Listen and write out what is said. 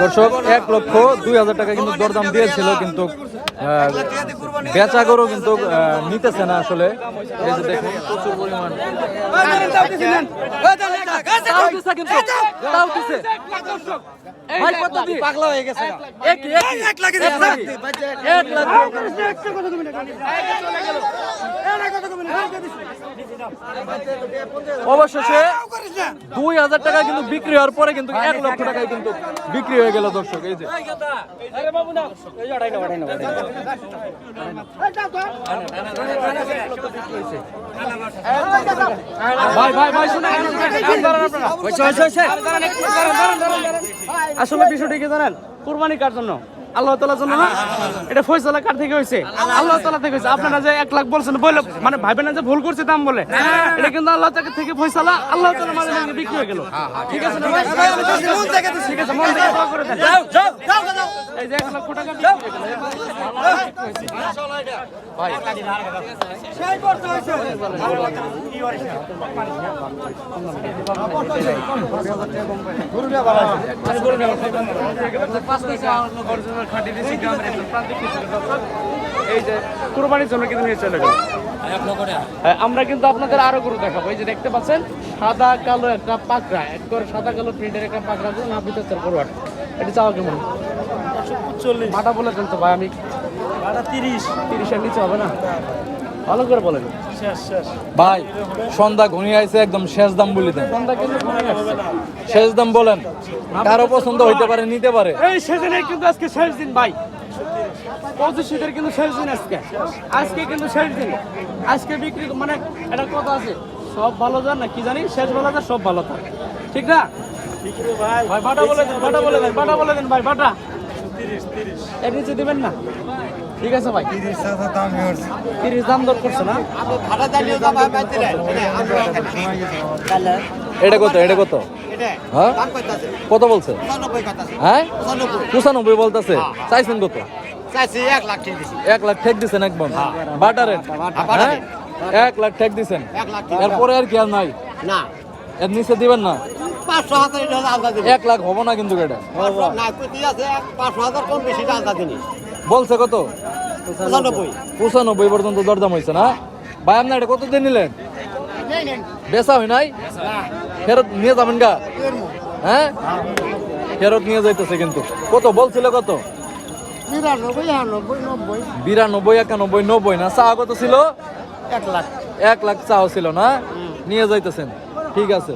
দর্শক এক লক্ষ দুই হাজার টাকা কিন্তু দরদাম দিয়েছিল কিন্তু বেচা গরু কিন্তু নিতেছে না আসলে এই যে দেখুন প্রচুর পরিমাণ পাগলা হয়ে গেছে এক এক এক লাখ এক অবশেষে দুই হাজার টাকা কিন্তু বিক্রি হওয়ার পরে কিন্তু এক লক্ষ টাকায় কিন্তু বিক্রি হয়ে গেল দর্শক এই যে ভাই ভাই ভাই আসলে বিষয়টা কি জানেন কুরবানি কার জন্য? আল্লাহ তালার জন্য না? এটা ফয়সালা কার থেকে হয়েছে? আল্লাহ তালা থেকে হয়েছে। আপনারা যে এক লাখ বলছেন বলে মানে ভাইবেন না যে ভুল করছে দাম বলে। এটা কিন্তু আল্লাহ তাকে থেকে ফয়সালা আল্লাহ তালা মানে মানে বিক্রি হয়ে গেল ঠিক আছে। ঠিক আছে মন থেকে করে দেন। এই যে এক লক্ষ টাকা গেল। এই যে কুরবানির জন্য কিন্তু নিয়ে চলে গেল। হ্যাঁ, আমরা কিন্তু আপনাদের আরও গরু দেখাবো। এই যে দেখতে পাচ্ছেন সাদা কালো একটা পাকড়া। একবার সাদা কালো প্রিন্টের একটা পাকড়া গরু না ভিতর গরু আট এটা চাওয়া কেমন? মাটা বলেছেন তো ভাই আমি তিরিশ। তিরিশের নিচে হবে না? ভালো করে বলেন ভাই সন্ধ্যা ঘনিয়ে একদম শেষ দাম বলে দেন। শেষ দাম বলেন। কারও পছন্দ হইতে পারে নিতে পারে। এই কিন্তু আজকে শেষ দিন ভাই। পঁচিশ শীতের কিন্তু শেষ দিন আজকে। আজকে কিন্তু শেষ দিন। আজকে বিক্রি মানে এটা কথা আছে সব ভালো যান না কি জানি? শেষ ভালো সব ভালো থাকে ঠিক না? ভাই বাটা বলে দেন বাটা বলে দেন বাটা বলে দেন ভাই বাটা। এর নিচে দিবেন না? ঠিক আছে ভাই। তিরিশ দাম দর করছে না? এটা কত এটা কত? হ্যাঁ? কত বলছে? হ্যাঁ? পঁচানব্বই। বলতেছে। চাইছেন কত? এক লাখ ঠেক দিছেন একদম। বাটারের হ্যাঁ এক লাখ ঠেক দিছেন। এরপরে আর কি আর নাই? না। এর নিচে দিবেন না? পাঁচশো হাজার এটা আলাদা জিনিস এক লাখ হব না কিন্তু এটা। পাঁচশো না কুতি আছে পাঁচশো হাজার কম বেশি আলাদা জিনিস বলছে কত? পঁচানব্বই। পঁচানব্বই পর্যন্ত দরদাম হয়েছে না? ভাই আপনি এটা কত দিন নিলেন? বেচা হয় নাই? ফেরত নিয়ে যাবেন গা। হ্যাঁ? ফেরত নিয়ে যাইতেছে কিন্তু। কত বলছিল কত? বিরানব্বই একানব্বই নব্বই না? চা কত ছিল? এক লাখ। এক লাখ চাও ছিল না? নিয়ে যাইতেছেন। ঠিক আছে।